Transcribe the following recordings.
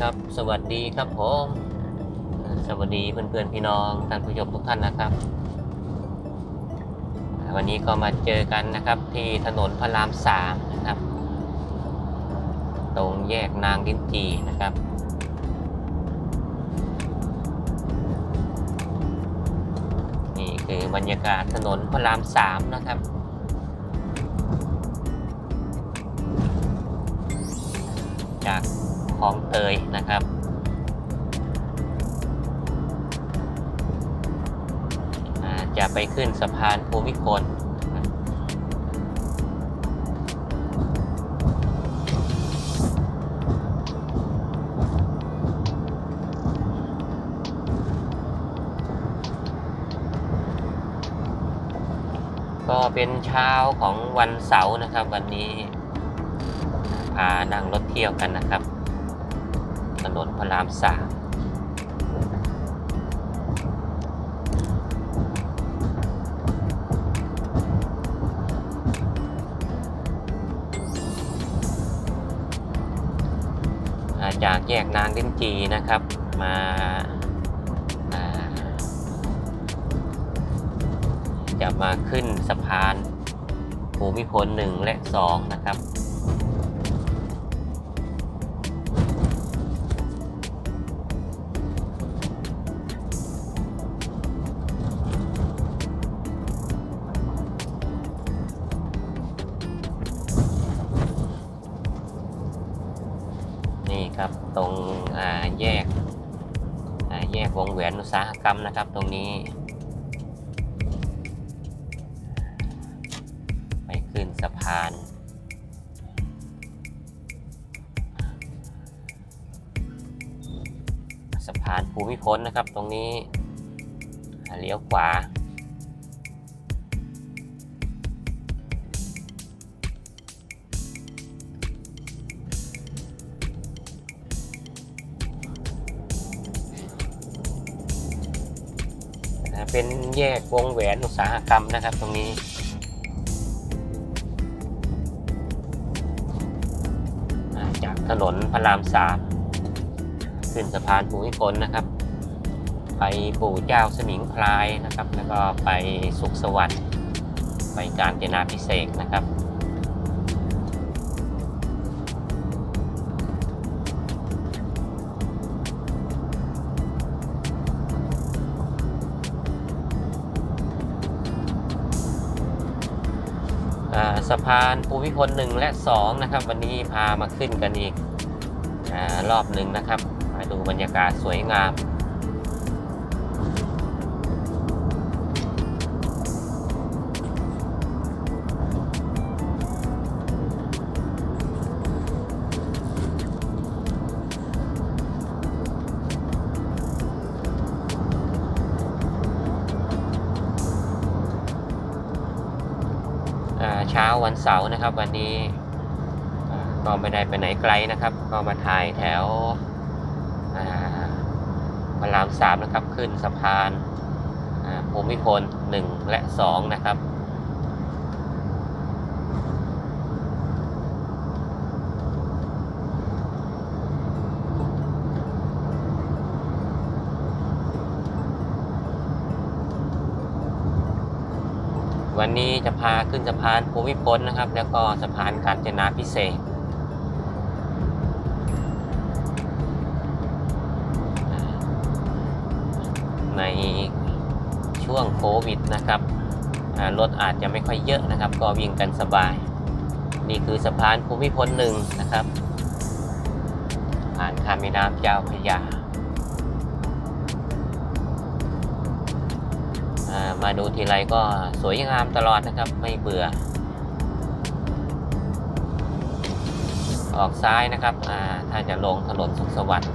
ครับสวัสดีครับผมสวัสดีเพื่อนๆพี่น้องท่านผู้ชมทุกท่านนะครับ วันนี้ก็มาเจอกันนะครับที่ถนนพระรามสามนะครับ ตรงแยกนางลิ้นจีนะครับ นี่คือบรรยากาศถนนพระรามสามนะครับจาก คลองเตยนะครับ จะไปขึ้นสะพานภูมิพลก็เป็นเช้าของวันเสาร์นะครับ วันนี้พานั่งรถเที่ยวกันนะครับ นนพระรามสามจากแยกนางลิ้นจีนะครับมาจะมาขึ้นสะพานภูมิพลหนึ่งและสองนะครับาหกรรมนะครับตรงนี้ไปขึ้นสะพานสะพานภูมิพลนะครับตรงนี้เลี้ยวขวา เป็นแยกวงแหวนอุตสาหกรรมนะครับตรงนี้ จากถนนพระรามสามขึ้นสะพานภูมิพลนะครับ ไปปู่เจ้าสมิงพลายนะครับ แล้วก็ไปสุขสวัสดิ์ไปการจนาพิเศษนะครับ สะพานภูมิพลหนึ่งและสองนะครับ วันนี้พามาขึ้นกันอีกอรอบหนึ่งนะครับ มาดูบรรยากาศสวยงาม วันเสาร์นะครับ วันนี้ก็ไม่ได้ไปไหนไกลนะครับ ก็มาถ่ายแถวพระรามสามนะครับ ขึ้นสะพานภูมิพลหนึ่งและสองนะครับ วันนี้จะพาขึ้นสะพานภูมิพลนะครับ แล้วก็สะพานกาญจนาพิเศษในช่วงโควิดนะครับรถอาจจะไม่ค่อยเยอะนะครับ ก็วิ่งกันสบาย นี่คือสะพานภูมิพลหนึ่งนะครับ ผ่านข้ามแม่น้ำเจ้าพระยา มาดูทีไรก็สวยงามตลอดนะครับ ไม่เบื่อ ออกซ้ายนะครับถ้าจะลงถนนสุขสวัสดิ์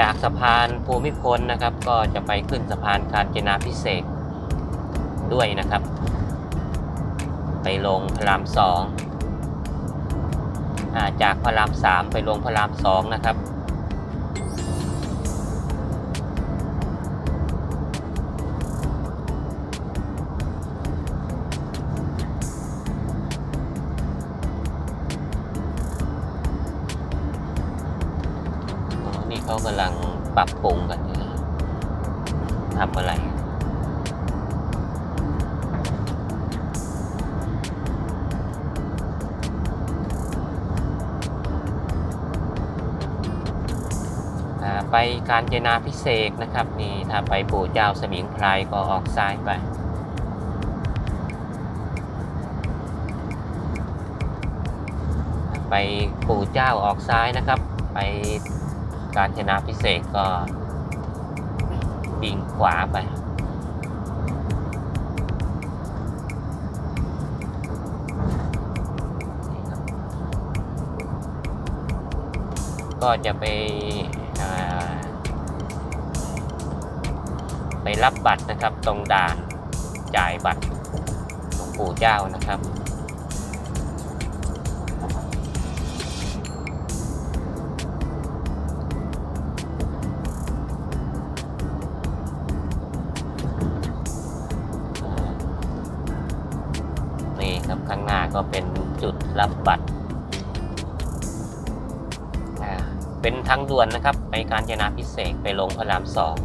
จากสะพานภูมิพลนะครับ ก็จะไปขึ้นสะพานกาญจนาพิเศษกด้วยนะครับ ไปลงพระรามสอง จากพระรามสามไปลงพระรามสองนะครับ นี่เขากำลังปรับปรุงกันทำอะไร ไปการเจนาพิเศษนะครับ นี่ถ้าไปปู่เจ้าสมิงพรายก็ออกซ้ายไป ไปปู่เจ้าออกซ้ายนะครับ ไปการชนะพิเศษกก็ดิ่งขวาไปก็จะไป รับบัตรนะครับ ตรงด่านจ่ายบัตรหลวงปู่เจ้านะครับ นี่ครับข้างหน้าก็เป็นจุดรับบัตรเป็นทางด่วนนะครับ ไปการจนาพิเศษไปลงพระรามสอง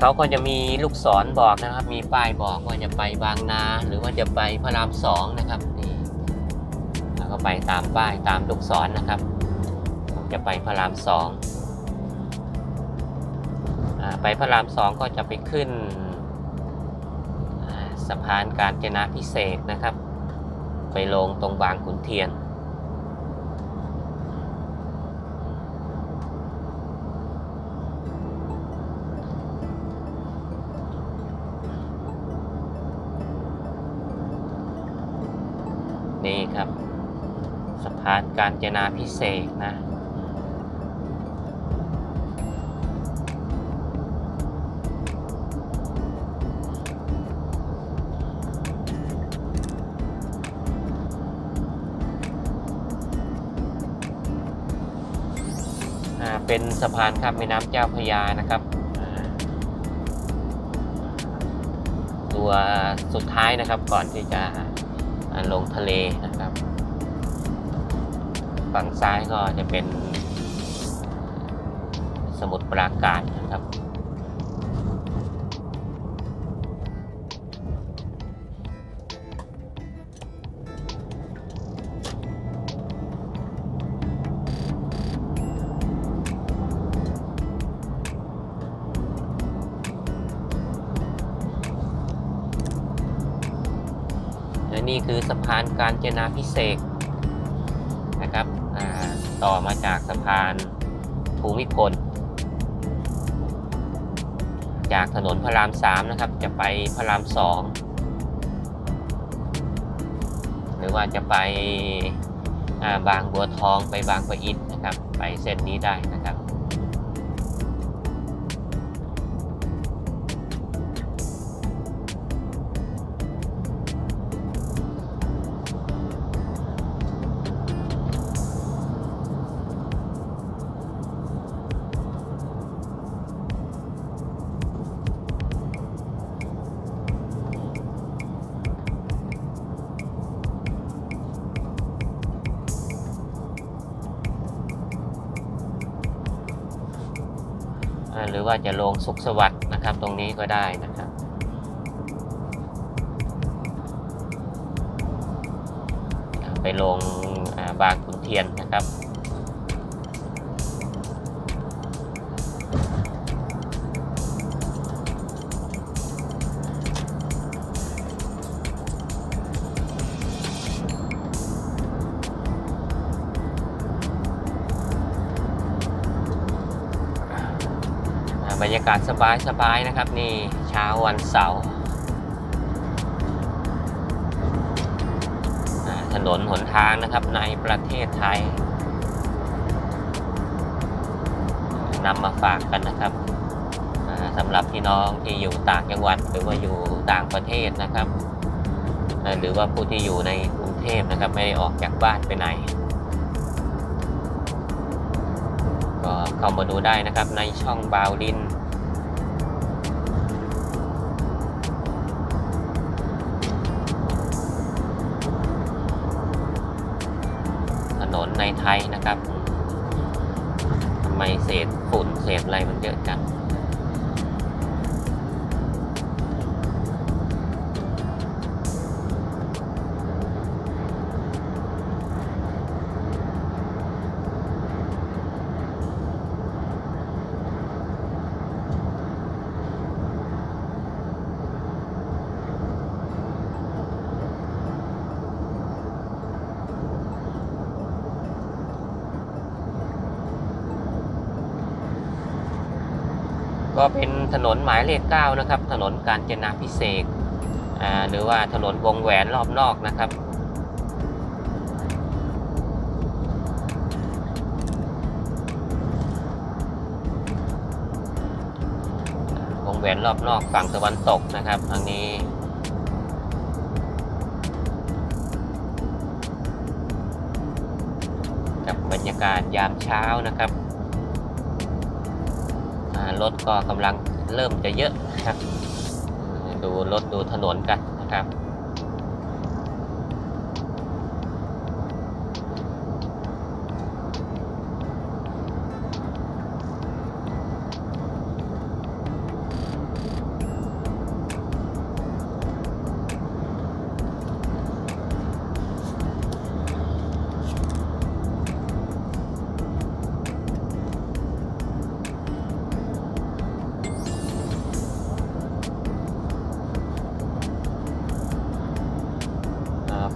เขาก็จะมีลูกศรบอกนะครับ มีป้ายบอกว่าจะไปบางนาหรือว่าจะไปพระรามสองนะครับนี่แล้วก็ไปตามป้ายตามลูกศรนะครับ จะไปพระรามสองอไปพระรามสองก็จะไปขึ้นสะพานการจนาพิเศษกนะครับ ไปลงตรงบางขุนเทียน นี่ครับ สะพานการจนาพิเศษนะ เป็นสะพานข้ามแม่น้ำเจ้าพยานะครับตัวสุดท้ายนะครับก่อนที่จะ ลงทะเลนะครับ ฝั่งซ้ายก็จะเป็นสมุทรปราการนะครับ่คือสะพานการจนาพิเศษนะครับต่อมาจากสะพานภูมิพลจากถนนพระรามสามนะครับ จะไปพระรามสองหรือว่าจะไปาบางบัวทองไปบางปะอินนะครับ ไปเส้นนี้ได้นะครับ หรือว่าจะลงสุขสวัสดิ์นะครับ ตรงนี้ก็ได้นะครับ ไปลงบางขุนเทียนนะครับาบรรยากาศสบายๆนะครับ นี่เช้าวันเสาร์ถนนหนทางนะครับในประเทศไทยนำมาฝากกันนะครับสำหรับพี่น้องที่อยู่ต่างจังหวัดหรือว่าอยู่ต่างประเทศนะครับ หรือว่าผู้ที่อยู่ในกรุงเทพนะครับไม่ได้ออกจากบ้านไปไหน ก็เข้ามาดูได้นะครับในช่องบาวลิน เศษฝุ่นเศษอะไรมันเยอะจัง ถนนหมายเลขเก้านะครับ ถนนกาญจนาพิเศษหรือว่าถนนวงแหวนรอบนอกนะครับ วงแหวนรอบนอกฝั่งตะวันตกนะครับทางนี้กับบรรยากาศยามเช้านะครับรถก็กำลัง เริ่มจะเยอะนะครับ ดูรถดูถนนกันนะครับ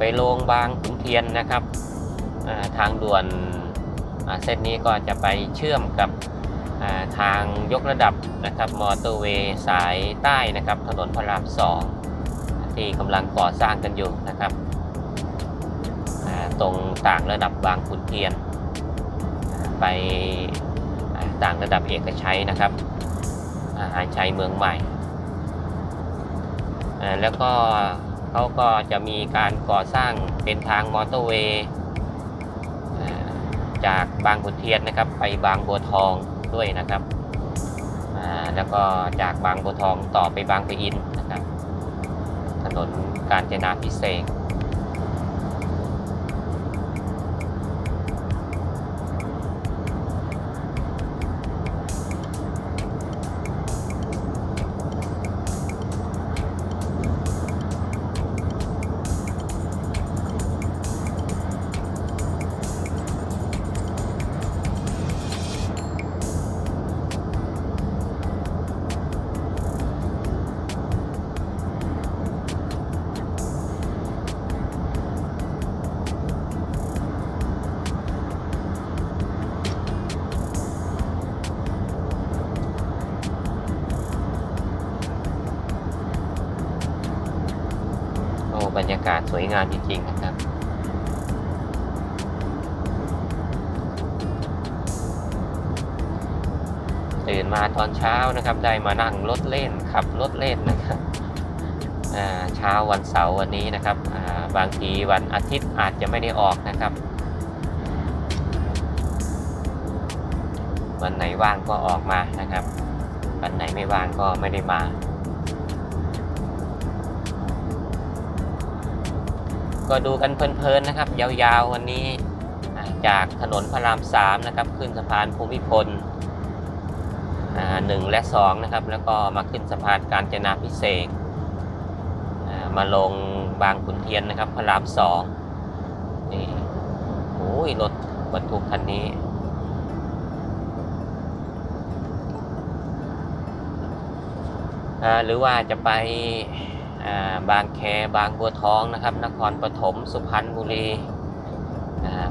ไปลงบางขุนเทียนนะครับทางด่วนเส้นนี้ก็จะไปเชื่อมกับทางยกระดับนะครับมอเตอร์เวย์สายใต้นะครับถนนพระรามสองที่กำลังก่อสร้างกันอยู่นะครับตรงต่างระดับบางขุนเทียน ไปต่างระดับเอกชัยนะครับอาหารชัยเมืองใหม่แล้วก็ เขาก็จะมีการก่อสร้างเป็นทางมอเตอร์เวย์จากบางขุนเทียนนะครับ ไปบางบัวทองด้วยนะครับแล้วก็จากบางบัวทองต่อไปบางปะอินนะครับ ถนนกาญจนาพิเศษ รรยากาศสวยงามจริงๆนะครับ ตื่นมาตอนเช้านะครับ ได้มานั่งรถเล่นขับรถเล่นนะครับเช้าวันเสาร์วันนี้นะครับาบางทีวันอาทิตย์อาจจะไม่ได้ออกนะครับ วันไหนว่างก็ออกมานะครับ วันไหนไม่ว่างก็ไม่ได้มา ก็ดูกันเพลินๆนะครับ ยาวๆวันนี้จากถนนพระรามสามนะครับ ขึ้นสะพานภูมิพลหนึ่งและสองนะครับ แล้วก็มาขึ้นสะพานกาญจนาพิเศษมาลงบางขุนเทียนนะครับพระรามสองนี่โอ้ยรถบรรทุกคันนี้หรือว่าจะไป บางแคบางบัวทองนะครับ นครปฐมสุพรรณบุรี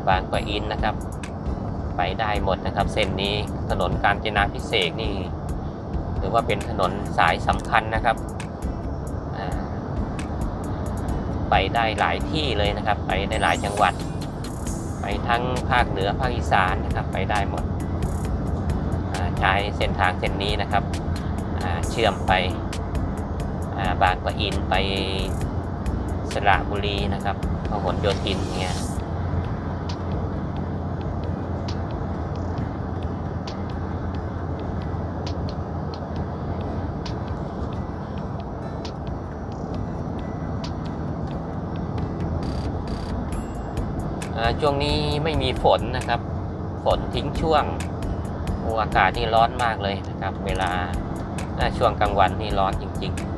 บางปะอินนะครับ ไปได้หมดนะครับ เส้นนี้ถนนกาญจนาพิเศษนี่ถือว่าเป็นถนนสายสำคัญนะครับไปได้หลายที่เลยนะครับ ไปได้หลายจังหวัด ไปทั้งภาคเหนือภาคอีสานนะครับ ไปได้หมดใช้เส้นทางเส้นนี้นะครับอ่าชื่อมไป บางปะอินไปสระบุรีนะครับพหลโยธินเนี่ยช่วงนี้ไม่มีฝนนะครับ ฝนทิ้งช่วงอากาศนี่ร้อนมากเลยนะครับ เวลาอ่าช่วงกลางวันนี่ร้อนจริง ๆ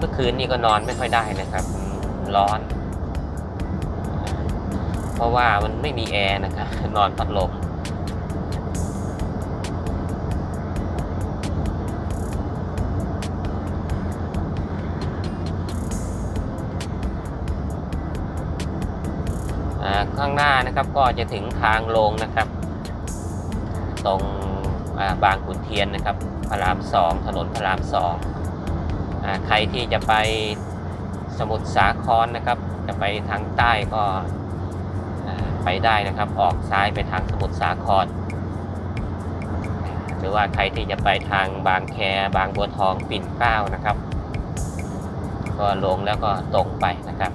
เมื่อคืนนี่ก็นอนไม่ค่อยได้นะครับ ร้อน เพราะว่ามันไม่มีแอร์นะครับ นอนพัดลมข้างหน้านะครับก็จะถึงทางลงนะครับ ตรงบางขุนเทียนนะครับ พระรามสองถนนพระรามสองอ ใครที่จะไปสมุทรสาครนะครับ จะไปทางใต้ก็ไปได้นะครับ ออกซ้ายไปทางสมุทรสาคร หรือว่าใครที่จะไปทางบางแคบางบัวทองปิ่นเกล้านะครับ ก็ลงแล้วก็ตรงไปนะครับ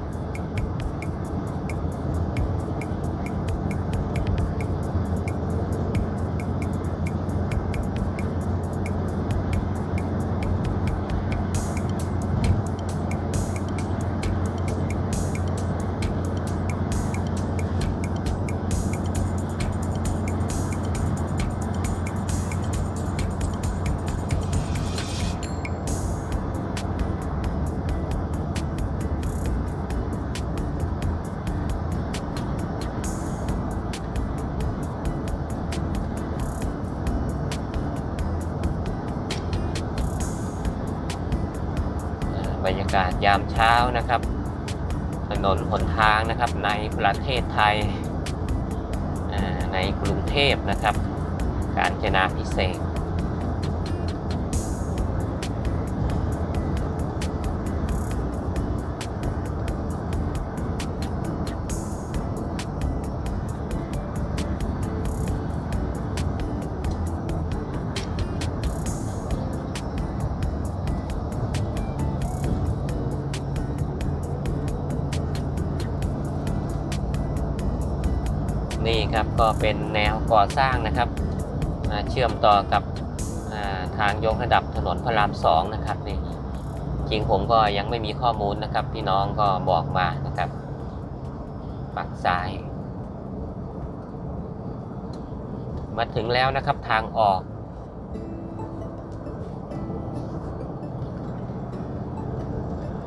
าบรรยากาศยามเช้านะครับ ถนนหนทางนะครับในประเทศไทยในกรุงเทพนะครับ การจนาพิเศษ กนี่ครับ ก็เป็นแนวก่อสร้างนะครับเชื่อมต่อกับทางยกระดับถนนพระรามสองนะครับนี่จริงผมก็ยังไม่มีข้อมูลนะครับ พี่น้องก็บอกมานะครับฝั่งซ้าย มาถึงแล้วนะครับทางออก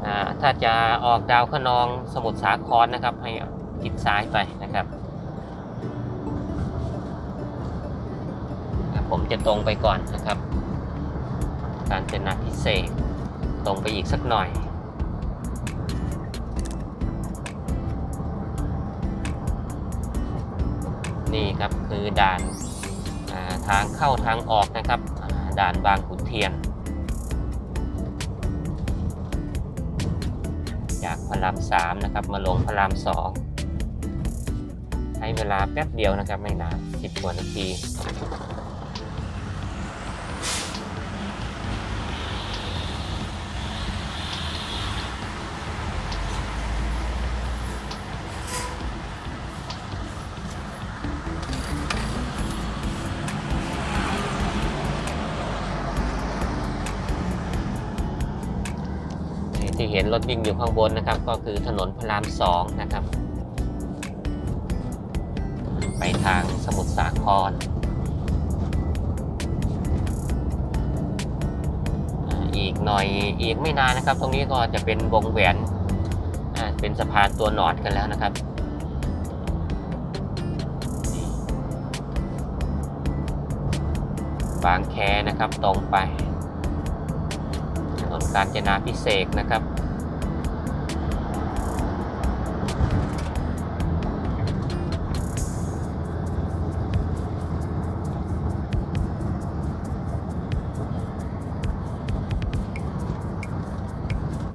อถ้าจะออกดาวคะนองสมุทรสาครนะครับ ให้ทิศซ้ายไปนะครับ ผมจะตรงไปก่อนนะครับ การเจนาพิเศษ ตรงไปอีกสักหน่อย นี่ครับคือด่านาทางเข้าทางออกนะครับด่านบางขุนเทียน จากพระรามสามนะครับมาลงพระรามสองให้เวลาแป๊บเดียวนะครับไม่นานสิบกว่านาที รถวิ่งอยู่ข้างบนนะครับ ก็คือถนนพระรามสองนะครับ ไปทางสมุทรสาครอีกหน่อยอีกไม่นานนะครับ ตรงนี้ก็จะเป็นวงแหวนเป็นสะพานตัวหนอดกันแล้วนะครับบางแคนะครับตรงไปถนนกาญจนาพิเศษกนะครับ